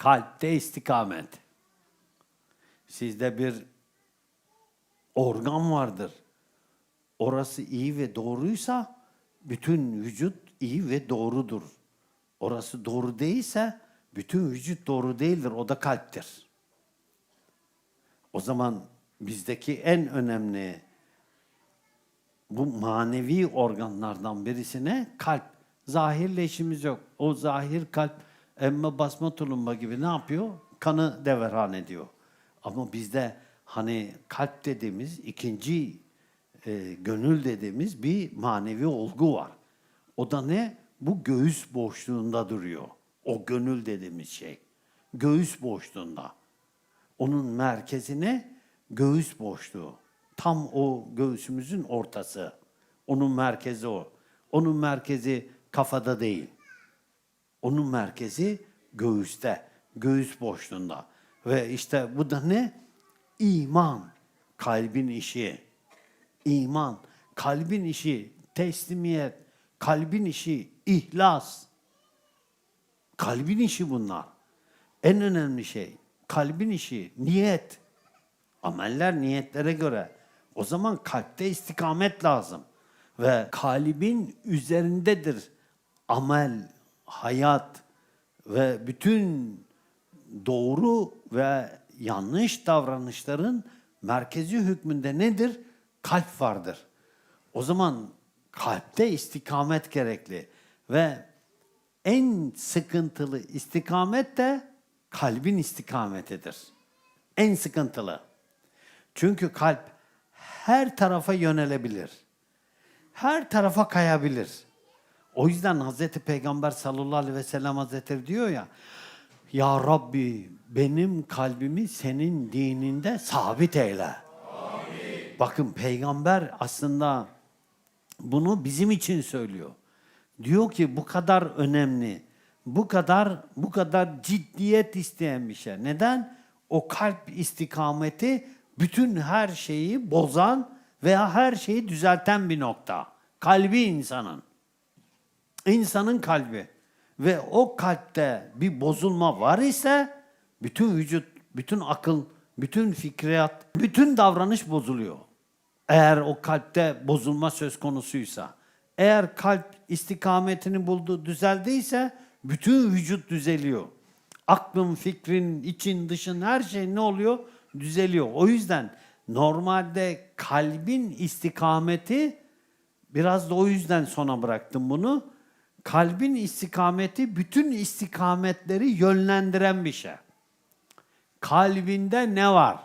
Kalpte istikamet. Sizde bir organ vardır. Orası iyi ve doğruysa bütün vücut iyi ve doğrudur. Orası doğru değilse bütün vücut doğru değildir. O da kalptir. O zaman bizdeki en önemli bu manevi organlardan birisine kalp. Zahirle işimiz yok. O zahir kalp emme basma tulumba gibi ne yapıyor? Kanı deveran ediyor. Ama bizde hani kalp dediğimiz ikinci e, gönül dediğimiz bir manevi olgu var. O da ne? Bu göğüs boşluğunda duruyor. O gönül dediğimiz şey. Göğüs boşluğunda. Onun merkezine göğüs boşluğu. Tam o göğsümüzün ortası. Onun merkezi o. Onun merkezi kafada değil. Onun merkezi göğüste, göğüs boşluğunda. Ve işte bu da ne? İman, kalbin işi. İman, kalbin işi, teslimiyet, kalbin işi, ihlas. Kalbin işi bunlar. En önemli şey kalbin işi, niyet. Ameller niyetlere göre. O zaman kalpte istikamet lazım. Ve kalbin üzerindedir amel, hayat ve bütün doğru ve yanlış davranışların merkezi hükmünde nedir? Kalp vardır. O zaman kalpte istikamet gerekli ve en sıkıntılı istikamet de kalbin istikametidir. En sıkıntılı. Çünkü kalp her tarafa yönelebilir. Her tarafa kayabilir. O yüzden Hazreti Peygamber sallallahu aleyhi ve sellem Hazretleri diyor ya, Ya Rabbi benim kalbimi senin dininde sabit eyle. Bakın peygamber aslında bunu bizim için söylüyor. Diyor ki bu kadar önemli, bu kadar bu kadar ciddiyet isteyen bir şey. Neden? O kalp istikameti bütün her şeyi bozan veya her şeyi düzelten bir nokta. Kalbi insanın. İnsanın kalbi. Ve o kalpte bir bozulma var ise bütün vücut, bütün akıl, bütün fikriyat, bütün davranış bozuluyor. Eğer o kalpte bozulma söz konusuysa. Eğer kalp istikametini buldu, düzeldiyse bütün vücut düzeliyor. Aklın, fikrin, için, dışın her şey ne oluyor? Düzeliyor. O yüzden normalde kalbin istikameti biraz da o yüzden sona bıraktım bunu. Kalbin istikameti bütün istikametleri yönlendiren bir şey. Kalbinde ne var?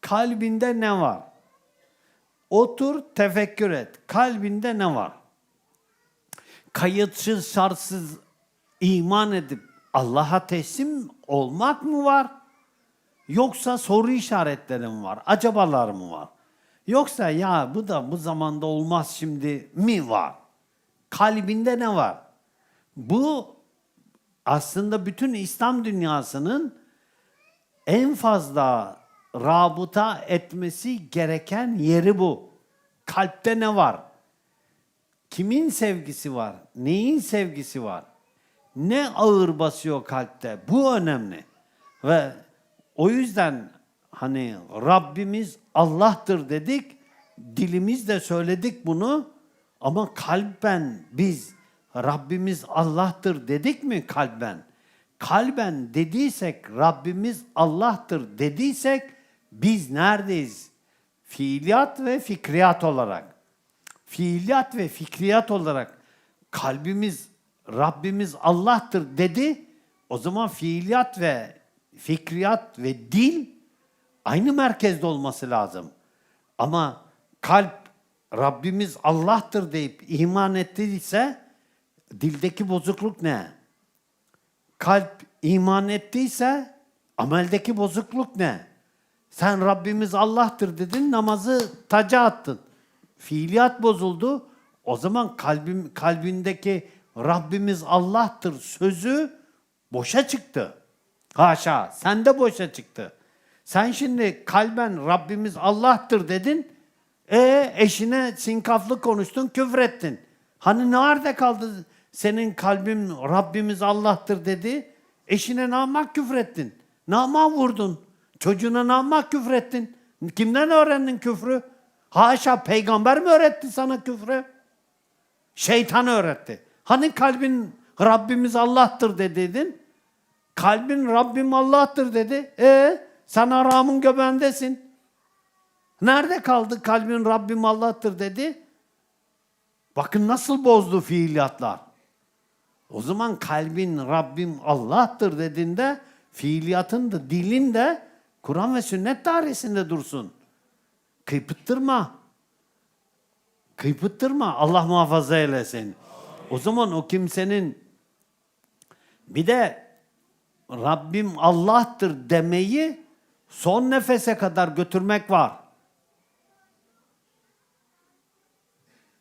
Kalbinde ne var? Otur tefekkür et. Kalbinde ne var? Kayıtsız şartsız iman edip Allah'a teslim olmak mı var? Yoksa soru işaretleri mi var? Acabalar mı var? Yoksa ya bu da bu zamanda olmaz şimdi mi var? Kalbinde ne var? Bu aslında bütün İslam dünyasının en fazla rabıta etmesi gereken yeri bu. Kalpte ne var? Kimin sevgisi var? Neyin sevgisi var? Ne ağır basıyor kalpte? Bu önemli. Ve o yüzden hani Rabbimiz Allah'tır dedik. Dilimizle söyledik bunu. Ama kalben biz Rabbimiz Allah'tır dedik mi kalben? Kalben dediysek Rabbimiz Allah'tır dediysek biz neredeyiz? Fiiliyat ve fikriyat olarak. Fiiliyat ve fikriyat olarak kalbimiz Rabbimiz Allah'tır dedi. O zaman fiiliyat ve fikriyat ve dil aynı merkezde olması lazım. Ama kalp Rabbimiz Allah'tır deyip iman ettiyse dildeki bozukluk ne? Kalp iman ettiyse ameldeki bozukluk ne? Sen Rabbimiz Allah'tır dedin, namazı taca attın. Fiiliyat bozuldu. O zaman kalbim, kalbindeki Rabbimiz Allah'tır sözü boşa çıktı. Haşa, sen de boşa çıktı. Sen şimdi kalben Rabbimiz Allah'tır dedin. E eşine sinkaflı konuştun, küfrettin. Hani nerede kaldı senin kalbin Rabbimiz Allah'tır dedi. Eşine namak küfrettin. Nama vurdun. Çocuğuna namak küfrettin. Kimden öğrendin küfrü? Haşa peygamber mi öğretti sana küfrü? Şeytan öğretti. Hani kalbin Rabbimiz Allah'tır dediydin? Kalbin Rabbim Allah'tır dedi. E sen aramın göbeğindesin. Nerede kaldı kalbin Rabbim Allah'tır dedi? Bakın nasıl bozdu fiiliyatlar. O zaman kalbin Rabbim Allah'tır dediğinde fiiliyatın da dilin de Kur'an ve sünnet dairesinde dursun. Kıypıttırma. Kıypıttırma. Allah muhafaza eylesin. O zaman o kimsenin bir de Rabbim Allah'tır demeyi son nefese kadar götürmek var.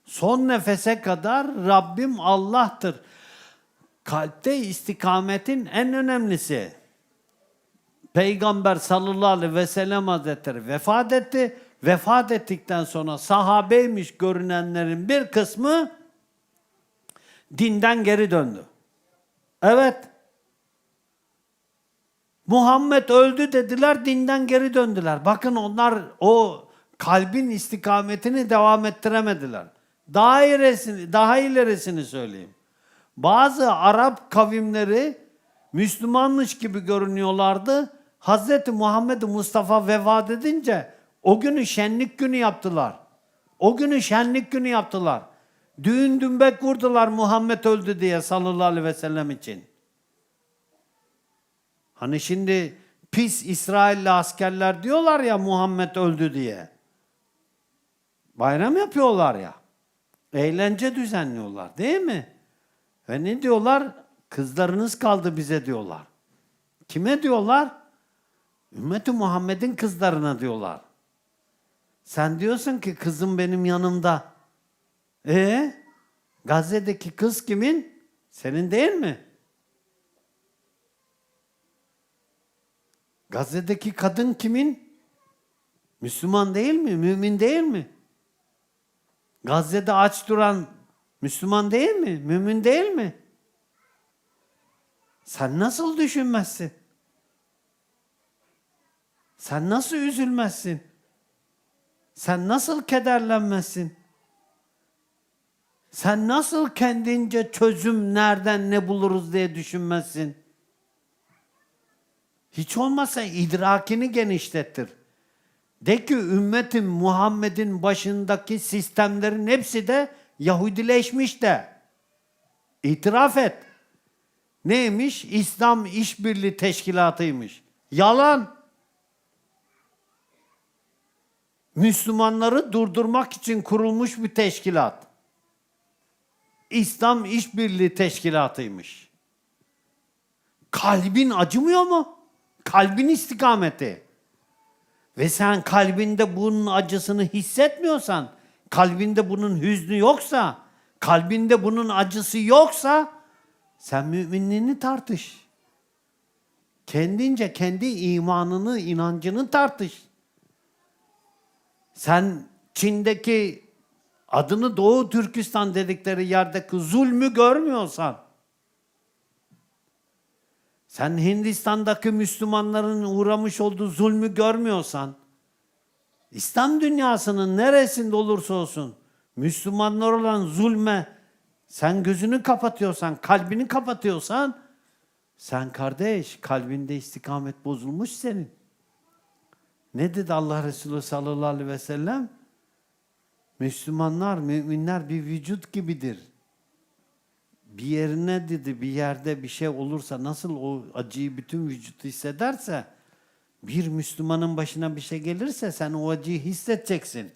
Son nefese kadar Rabbim Allah'tır. Kalpte istikametin en önemlisi. Peygamber sallallahu aleyhi ve sellem hazretleri vefat etti. Vefat ettikten sonra sahabeymiş görünenlerin bir kısmı dinden geri döndü. Evet. Muhammed öldü dediler, dinden geri döndüler. Bakın onlar o kalbin istikametini devam ettiremediler. Daha ilerisini, daha ilerisini söyleyeyim. Bazı Arap kavimleri Müslümanmış gibi görünüyorlardı. Hazreti Muhammed Mustafa vefat edince o günü şenlik günü yaptılar. O günü şenlik günü yaptılar. Düğün dümbek vurdular Muhammed öldü diye sallallahu aleyhi ve sellem için. Hani şimdi pis İsrailli askerler diyorlar ya Muhammed öldü diye. Bayram yapıyorlar ya. Eğlence düzenliyorlar değil mi? Ve ne diyorlar? Kızlarınız kaldı bize diyorlar. Kime diyorlar? Ümmeti Muhammed'in kızlarına diyorlar. Sen diyorsun ki kızım benim yanımda. E Gazze'deki kız kimin? Senin değil mi? Gazze'deki kadın kimin? Müslüman değil mi? Mümin değil mi? Gazze'de aç duran Müslüman değil mi? Mümin değil mi? Sen nasıl düşünmezsin? Sen nasıl üzülmezsin? Sen nasıl kederlenmezsin? Sen nasıl kendince çözüm nereden ne buluruz diye düşünmezsin? Hiç olmazsa idrakini genişlettir. De ki ümmetin Muhammed'in başındaki sistemlerin hepsi de Yahudileşmiş de. İtiraf et. Neymiş? İslam İşbirliği Teşkilatı'ymış. Yalan. Müslümanları durdurmak için kurulmuş bir teşkilat. İslam İşbirliği Teşkilatı'ymış. Kalbin acımıyor mu? Kalbin istikameti. Ve sen kalbinde bunun acısını hissetmiyorsan, kalbinde bunun hüznü yoksa, kalbinde bunun acısı yoksa sen müminliğini tartış. Kendince kendi imanını, inancını tartış. Sen Çin'deki adını Doğu Türkistan dedikleri yerdeki zulmü görmüyorsan, sen Hindistan'daki Müslümanların uğramış olduğu zulmü görmüyorsan, İslam dünyasının neresinde olursa olsun Müslümanlar olan zulme sen gözünü kapatıyorsan, kalbini kapatıyorsan sen kardeş kalbinde istikamet bozulmuş senin. Ne dedi Allah Resulü sallallahu aleyhi ve sellem? Müslümanlar, müminler bir vücut gibidir. Bir yerine dedi, bir yerde bir şey olursa nasıl o acıyı bütün vücut hissederse bir Müslümanın başına bir şey gelirse sen o acıyı hissedeceksin.